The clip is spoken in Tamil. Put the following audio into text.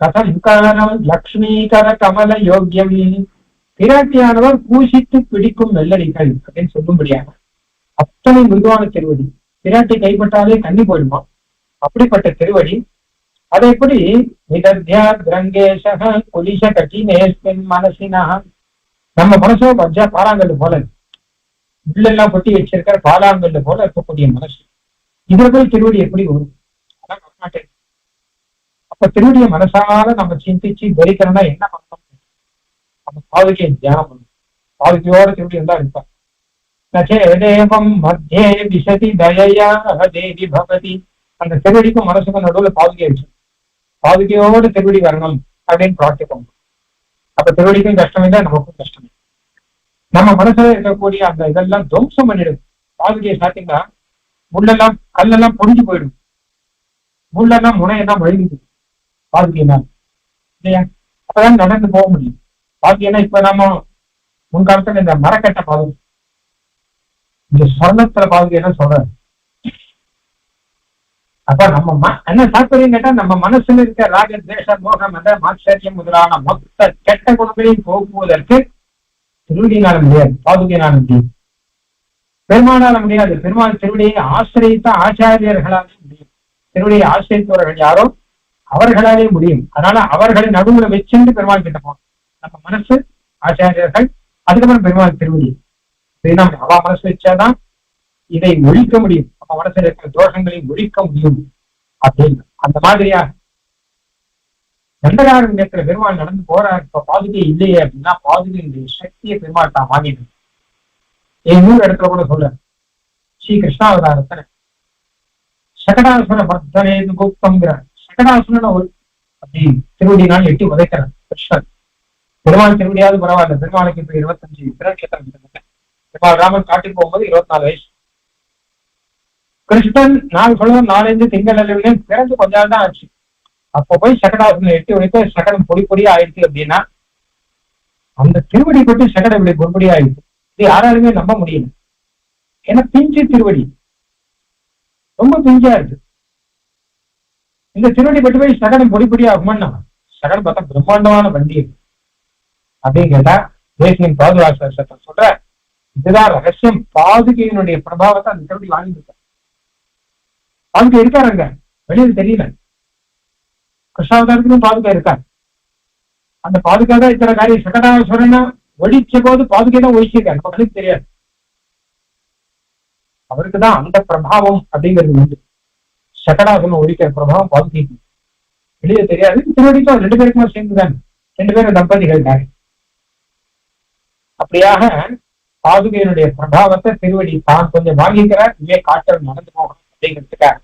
கதம் லக்ஷ்மீகர கமல யோக்கியம் பிராட்டியானவர் பூசித்து பிடிக்கும் வெள்ளடிகள் அப்படின்னு சொல்லும்படியாக அத்தனை மிருதுவான திருவடி. பிராட்டி கைப்பட்டாலே தண்ணி போயிடுமா? அப்படிப்பட்ட திருவடி. அதை எப்படி நிதத்யா கிரங்கேஷக குலிஷ கட்டினேஸ்மின் மனசினா. நம்ம மனசோ வஜ்ஜா பாறாங்கல்லு போல உள்ளெல்லாம் கொட்டி வச்சிருக்கிற பாலாங்கல்லு போல இருக்கக்கூடிய மனசு. இதுல போய் திருவடி எப்படி வரும்? அதான் வரமாட்டேன் அப்ப திருவடிய மனசால நம்ம சிந்திச்சு தரிக்கணும்னா என்ன பண்ணணும்? நம்ம பாதுகையை தியானம் பண்ணணும். பாதுகையோட திருவடி இருந்தா இருப்பா. நச்சேதேவம் மத்தியே விசதி தயையா தேவி பவதி. அந்த திருவடிக்கும் மனசுக்கும் நடுவுல பாதுகை வச்சு பாதுகையோடு திருவடி வரணும் அப்படின்னு பிரார்த்திப்போம். அப்ப திருவடிக்கும் கஷ்டம் இல்லை நமக்கும் கஷ்டம் இல்லை. நம்ம மனசுல இருக்கக்கூடிய அந்த இதெல்லாம் துவம்சம் பண்ணிடும் பாதுகையை சாத்திங்கன்னா முள்ளெல்லாம் கல்லெல்லாம் பொடிஞ்சு போயிடும். முள்ளெல்லாம் முனையெல்லாம் வழிஞ்சிடும் பாதுகையினால் இல்லையா? அப்பதான் நடந்து போக முடியும். பாதுகைனா இப்ப நாம முன்காலத்துல இந்த மரக்கட்டை பாதுகா இந்த சொர்ணத்துல பாதுகைன்னா சொல்ற அப்ப நம்ம என்ன தாற்பயம் கேட்டா நம்ம மனசுல இருக்க ராக தேச மோகம் என்ற மாச்சரியம் முதலான மொத்த கெட்ட குணங்களையும் போக்குவதற்கு திருவடியினால முடியாது பாதுகையினால முடியும் பெருமானால முடியாது. பெருமாள் திருவடியை ஆசிரியத்த ஆச்சாரியர்களால முடியும். திருவடியை ஆசிரியத்தவர்கள் யாரோ அவர்களாலே முடியும். அதனால அவர்களை நடுவுல வச்சுட்டு பெருமாள் கிட்ட போகணும். நம்ம மனசு ஆச்சாரியர்கள் அதுக்கப்புறம் பெருமாள் திருவடி இது நம்ம அவ மனசு வச்சாதான் இதை ஒழிக்க முடியும். நம்ம மனசுல இருக்கிற தோஷங்களை ஒழிக்க முடியும். அப்படின்னு. அந்த மாதிரியா தண்டகாரண்யத்துல பெருமாள் நடந்து போறாரு. இப்ப பாதுகை இல்லையே அப்படின்னா பாதுகையினுடைய சக்தியை பெருமாள் தான் வாங்கிட்டு என் நூறு இடத்துல கூட சொல்ற ஸ்ரீ கிருஷ்ணாவதாரத்தனை சகடாசுர மர்தனே குப்தங்கிறார் சகடாசுரன ஒரு அப்படி திருவடினால் எட்டி உதைக்கிறான் கிருஷ்ணன் பெருமாள் திருவடியாவது பரவாயில்ல. பெருமாளுக்கு இப்ப இருபத்தஞ்சு திருநட்சத்திரம் பெருமாள் ராமன் காட்டுக்கு போகும்போது இருபத்தி நாலு வயசு. கிருஷ்ணன் நான் சொல்லுவோம் நாலஞ்சு திங்கள் அளவில் பிறந்து கொஞ்ச நாள் தான் ஆச்சு. அப்போ போய் சகடாசனம் எட்டி உடைத்து சகடம் பொடி பொடியா ஆயிடுச்சு அப்படின்னா அந்த திருவடி பற்றி சகடம் இப்படி பொடி ஆயிடுச்சு. இது யாராலுமே நம்ப முடியல. ஏன்னா பிஞ்சு திருவடி. ரொம்ப பிஞ்சா இருக்கு. இந்த திருவடி பட்டு போய் சகடம் பொடிப்படியா பொடி சகடம் பார்த்தா பிரம்மாண்டமான வண்டி அப்படின்னு கேட்டா தேசியம் பாதுகாப்பு சொல்ற இதுதான் ரகசியம். பாதுகையினுடைய பிரபாவத்தை அந்த திருவடி வாங்கிட்டு பாதுகை இருக்காருங்க வெளியில் தெரியல. கிருஷ்ணாவதாரத்துக்கும் பாதுகா இருக்காரு அந்த பாதுகா தான் இத்தனை காரியம்? சகடாசுரனா ஒழிச்ச போது பாதுகை தான் ஒழிச்சிருக்காரு. மக்களுக்கு தெரியாது. அவருக்கு தான் அந்த பிரபாவம் அப்படிங்கிறது உண்டு. சகடாசுரன் ஒழிக்கிற பிரபாவம் பாதுகைக்கு வெளியே தெரியாது. திருவடிக்கும் ரெண்டு பேருக்குமே சேர்ந்துதான். ரெண்டு பேரும் தம்பதிகள் தானே. அப்படியாக பாதுகையினுடைய பிரபாவத்தை திருவடி தான் கொஞ்சம் வாங்கிக்கிறார். இனிமே காற்றல் நடந்து போகணும் அப்படிங்கிறதுக்காக.